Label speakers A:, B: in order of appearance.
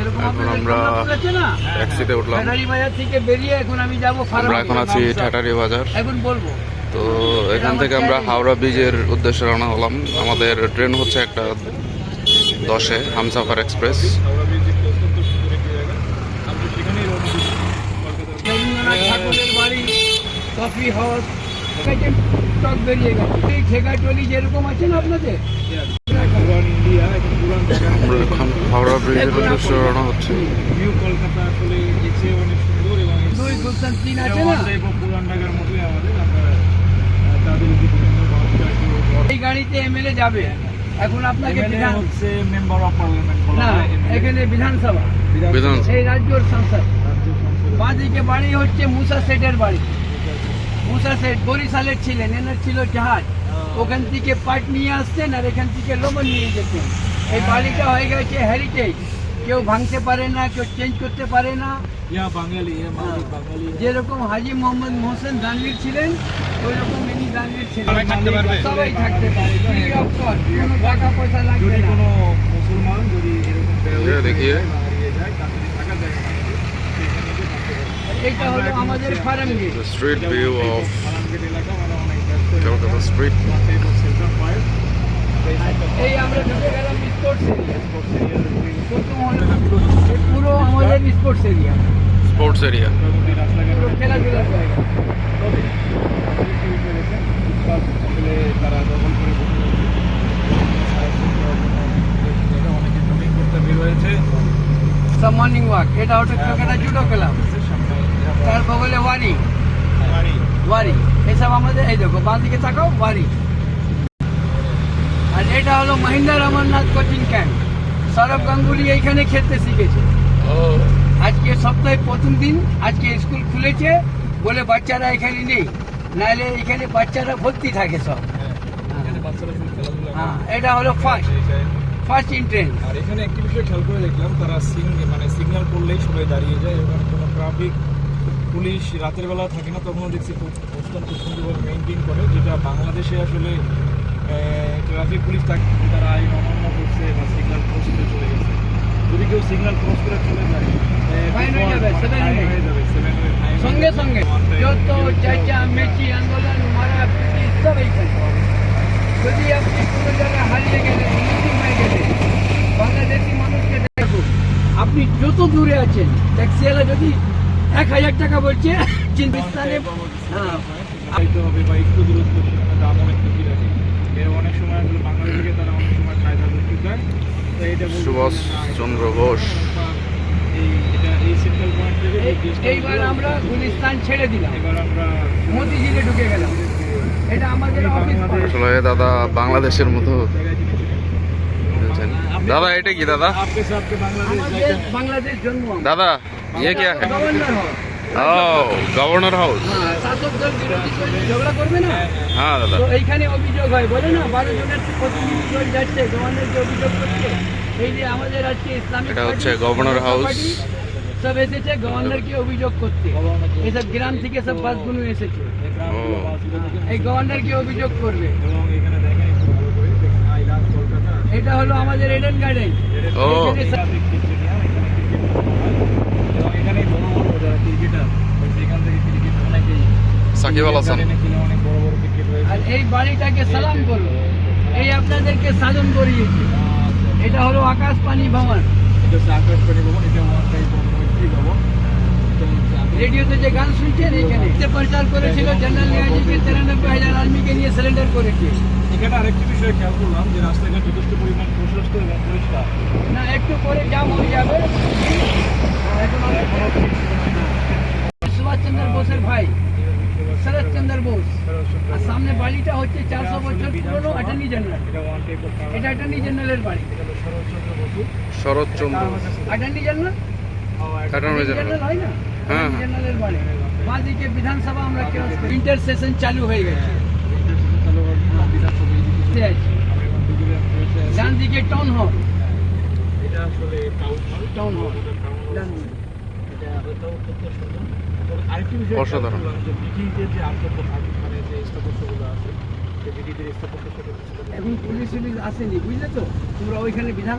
A: এখন আমরা ট্যাক্সিতে উঠলাম।
B: থেকে বেরিয়ে এখন আমি যাব
A: আমরা এখন আছি ঠাটারি বাজার। তো এখান থেকে আমরা হাওড়া ব্রিজের উদ্দেশ্যে রওনা হলাম। আমাদের ট্রেন হচ্ছে একটা দশে Humsafar express.
B: Coffee house stock বেরিয়ে গেছে। এই ঠেকাটলি যেরকম আছে না আপনাদের
A: আমরা এখন হাওড়া ব্রিজের উদ্দেশ্যে রওনা হচ্ছে।
C: নিউ কলকাতা আসলে এসে অনেক সুন্দর এবং
B: দুই গুলশান তিন আছে না?
C: পুরান ঢাকার মতোই আমাদের। তাদের যে বিভিন্ন ভাবটা একটু বড়-
B: এই গাড়িতে এমএলএ যাবে। এখন আপনাকে
C: এখানে
B: বিধান
C: হচ্ছে মেম্বার অফ পার্লামেন্ট
B: না এখানে বিধানসভা।
A: বিধান
B: এই রাজ্যর সংসদ। বাঁদিকে বাড়ি হচ্ছে মুসা সেটের বাড়ি। মুসা সেট বরিশালের ছিলেন এনার ছিল জাহাজ। ওখান থেকে পাট নিয়ে আসতেন আর এখান থেকে লবণ নিয়ে যেতেন এই বাড়িটা হয়ে গেছে হেরিটেজ কেউ ভাঙতে পারে না কেউ চেঞ্জ করতে পারে না
C: ইয়া বাঙালি ইয়া মালিক বাঙালি
B: যেরকম হাজি মোহাম্মদ মোহসেন দানবীর ছিলেন ওই রকম ইনি দানবীর ছিলেন
C: সবাই থাকতে পারবে?
B: সবাই থাকতে পারে Free of cost, কোনো টাকা পয়সা লাগবে
C: যদি
B: না
C: কোনো মুসলমান যদি এরকম
A: এটা দেখিয়ে।
C: হারিয়ে যায় তার যদি থাকার জায়গা না থাকে, সেখানে গিয়ে থাকতে পারবে।
B: এইটা হলো আমাদের farm gate
A: the street view of
C: ফালানগেট এলাকা মানে অনেক ব্যস্ত এলাকা।
A: কলকাতা স্ট্রিট
C: এই
B: আমরা ঢুকে গেলাম স্পোর্টস এরিয়া পুরো আমাদের স্পোর্টস এরিয়া
A: স্পোর্টস এরিয়া
B: খেলাধুলার জায়গা।
C: তারা দখল করে অনেকে জমিং করতে বের হয়েছে।
B: ওয়াক এটা হচ্ছে ক্রিকেটা জুডো
C: সামনে
B: তার বগলে ওয়ারি
C: বাড়ি।
B: ওয়ারি এসব আমাদের এই দেখো বাঁ দিকে তাকাও ওয়ারি এটা হলো মহিন্দ্র অমরনাথ কোচিং ক্যাম্প। সৌরভ গাঙ্গুলি এইখানে খেলতে শিখেছে। আজকে সপ্তাহে প্রথম দিন আজকে স্কুল খুলেছে বলে বাচ্চারা এখানে নেই। নাহলে এখানে বাচ্চারা ভর্তি থাকে সব।
C: করে।
B: হ্যাঁ এটা হলো ফার্স্ট ফার্স্ট এন্ট্রেন্স
C: আর এখানে একটি বিষয় খেয়াল করে দেখলাম তারা সিং মানে সিগন্যাল করলেই সবাই দাঁড়িয়ে যায় এবং কোনো ট্রাফিক পুলিশ রাতের বেলা থাকে না তখনও দেখছি খুব অত্যন্ত সুন্দরভাবে মেনটেন করে যেটা বাংলাদেশে আসলে ট্রাফিক পুলিশ থাকে তারা আইন অমান্য করছে বা সিগন্যাল ক্রস করে চলে গেছে। যদি কেউ সিগন্যাল ক্রস করে চলে যায়
B: হয়ে যাবে, হয়ে
C: যাবে সেভেন
B: সঙ্গে সঙ্গে। যত চাচা মেচি আন্দোলন মারা পিটি সব এইখানে যদি আপনি কোনো জায়গায় হারিয়ে গেলেন মৃত্যু হয়ে গেলেন বাংলাদেশি মানুষকে দেখুন। আপনি যত দূরে আছেন ট্যাক্সিওয়ালা যদি এক হাজার টাকা বলছে চিন্তাস্থানে হ্যাঁ।
C: একটু দূরত্ব দাম অনেক বেশি এর
A: সুভাষ চন্দ্র ঘোষ।
B: এইবার আমরা গুলিস্তান ছেড়ে দিলাম। ঢুকে গেলাম।
A: দাদা বাংলাদেশের মতো দাদা এটা কি দাদা?
B: বাংলাদেশ জন্ম।
A: দাদা ইয়ে কে? হ্যাঁ ও গভর্নর হাউস
B: হ্যাঁ, ঝগড়া করবে না?
A: হ্যাঁ দাদা।
B: এইখানে অভিযোগ হয় বলে না বারো জনের প্রতিনিধি দল যাচ্ছে গভর্নরকে অভিযোগ করছে এই যে আমাদের আজকে ইসলামিক
A: এটা হচ্ছে গভর্নর হাউস।
B: সব এসেছে গভর্নরকে অভিযোগ করতে এইসব গ্রাম থেকে সব বাসগুলো এসেছে।
A: ও।
B: এই গভর্নরকে অভিযোগ করবে।
C: এবং এখানে দেখেন একটু ভালো করে দেখেন আই লাভ কলকাতা।
B: এটা হলো আমাদের এডেন গার্ডেন
A: ও।
B: এখানে সব-
C: এবং এখানে বড় বড় যারা ক্রিকেটার সেখান থেকে ক্রিকেট অনেকেই
A: সাকিব আল হাসান
B: আর এই বাড়িটাকে সালাম করো। এই আপনাদেরকে সাধন করিয়েছে। এটা হলো আকাশ পানি ভবন।
C: এটা ভবন টাইপ অফ মৈত্রী ভবন। আকাশ-
B: রেডিওতে যে গান শুনছেন এইখানে প্রচার করেছিল জেনারেল নেহাজিকে তিরানব্বই হাজার আর্মিকে নিয়ে সিলিন্ডার করেছে।
C: এখানে আরেকটি বিষয় খেয়াল করলাম যে রাস্তাঘাট যথেষ্ট পরিমাণ প্রশস্ত এবং পরিষ্কার।
B: না একটু পরে জাম হয়ে যাবে। সুভাষচন্দ্র বোসের ভাই। শরৎচন্দ্র বোস আর সামনে বাড়িটা হচ্ছে চারশো বছর পুরনো অ্যাটর্নি জেনারেল
C: এটা
B: অ্যাটর্নি জেনারেলের বাড়ি।
C: Saratchandra Bose.
B: Attorney general general হয় না?
A: হ্যাঁ,
B: জেনারেলের বাড়ি। বাঁদিকে বিধানসভা আমরা সেশন চালু হয়ে গেছে। বুঝতে ডান দিকে town hall
C: town hall
B: town hall
C: এটা এটাও অত্যন্ত সুন্দর তবে আরেকটি বিষয়
A: অসাধারণ।
C: মানে
B: এখন পুলিশ আসেনি বুঝলে তো তোমরা ওইখানে বিধান